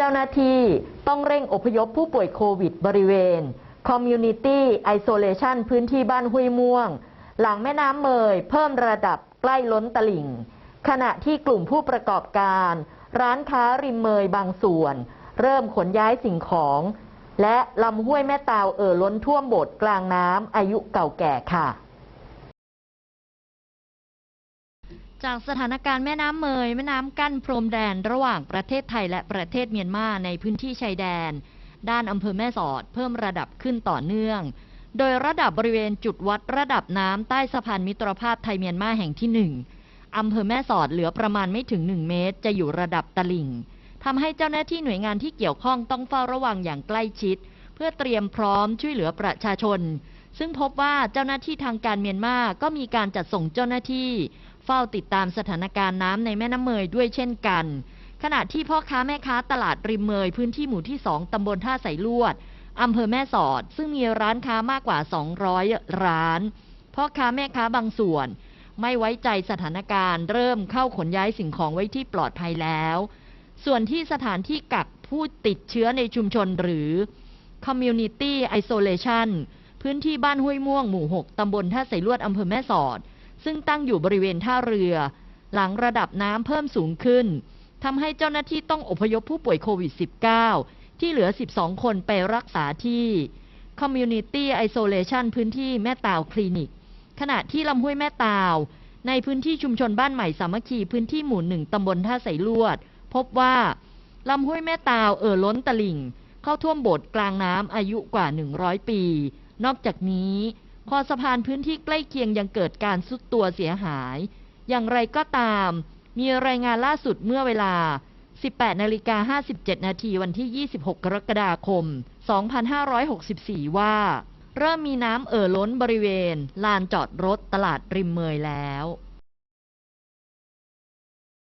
เจ้าหน้าที่ต้องเร่งอพยพผู้ป่วยโควิดบริเวณ Community Isolation พื้นที่บ้านห้วยม่วง หลังแม่น้ำเมยเพิ่มระดับใกล้ล้นตลิ่ง ขณะที่กลุ่มผู้ประกอบการ ร้านค้าริมเมยบางส่วน เริ่มขนย้ายสิ่งของ และลำห้วยแม่ตาวเอ่อล้นท่วมโบสถ์กลางน้ำอายุเก่าแก่ค่ะ จากสถานการณ์แม่น้ำเมย แม่น้ำกั้นพรมแดนระหว่างประเทศไทยและประเทศเมียนมาในพื้นที่ชายแดน ด้านอำเภอแม่สอดเพิ่มระดับขึ้นต่อเนื่อง โดยระดับบริเวณจุดวัดระดับน้ำใต้สะพานมิตรภาพไทยเมียนมาแห่งที่หนึ่งอำเภอแม่สอดเหลือประมาณไม่ถึง 1 เมตร จะอยู่ระดับตลิ่งทำให้เจ้าหน้าที่หน่วยงานที่เกี่ยวข้องต้องเฝ้าระวังอย่างใกล้ชิด เพื่อเตรียมพร้อมช่วยเหลือประชาชน ซึ่งพบว่าเจ้าหน้าที่ทางการเมียนมาก็มีการจัดส่งเจ้าหน้าที่ เฝ้าติดตามสถานการณ์น้ำในแม่น้ำเมยด้วยเช่นกัน ขณะที่พ่อค้าแม่ค้าตลาดริมเมยพื้นที่หมู่ที่ 2 ตำบลท่าใสลวดอำเภอแม่สอด ซึ่งมีร้านค้ามากกว่า 200 ร้าน พ่อค้าแม่ค้าบางส่วน ไม่ไว้ใจสถานการณ์ เริ่มเข้าขนย้ายสิ่งของไว้ที่ปลอดภัยแล้ว ส่วนที่สถานที่กักผู้ติดเชื้อในชุมชนหรือ Community Isolation พื้นที่บ้านห้วยม่วงหมู่ 6 ตำบลท่าใสลวดอำเภอแม่สอด ซึ่งตั้งอยู่บริเวณท่าเรือ หลังระดับน้ำเพิ่มสูงขึ้นทำให้เจ้าหน้าที่ต้องอพยพผู้ป่วยโควิด -19 ที่เหลือ 12 คนไปรักษาที่ Community Isolation พื้นที่แม่ตาวคลินิก ขณะที่ลำห้วยแม่ตาว ในพื้นที่ชุมชนบ้านใหม่สามัคคีพื้นที่หมู่หนึ่งตำบลท่าใสลวด พบว่าลำห้วยแม่ตาวเอ่อล้นตลิ่ง เข้าท่วมโบสถ์กลางน้ำอายุกว่า 100 ปี นอกจากนี้คอสะพานพื้นที่ใกล้เคียงยังเกิดการสุดตัวเสียหาย อย่างไรก็ตาม มีรายงานล่าสุดเมื่อเวลา 18นาฬิกา57 นาทีวันที่ 26 กรกฎาคม 2564 ว่า เริ่มมีน้ำเอ่อล้นบริเวณ ลานจอดรถตลาดริมเมยแล้ว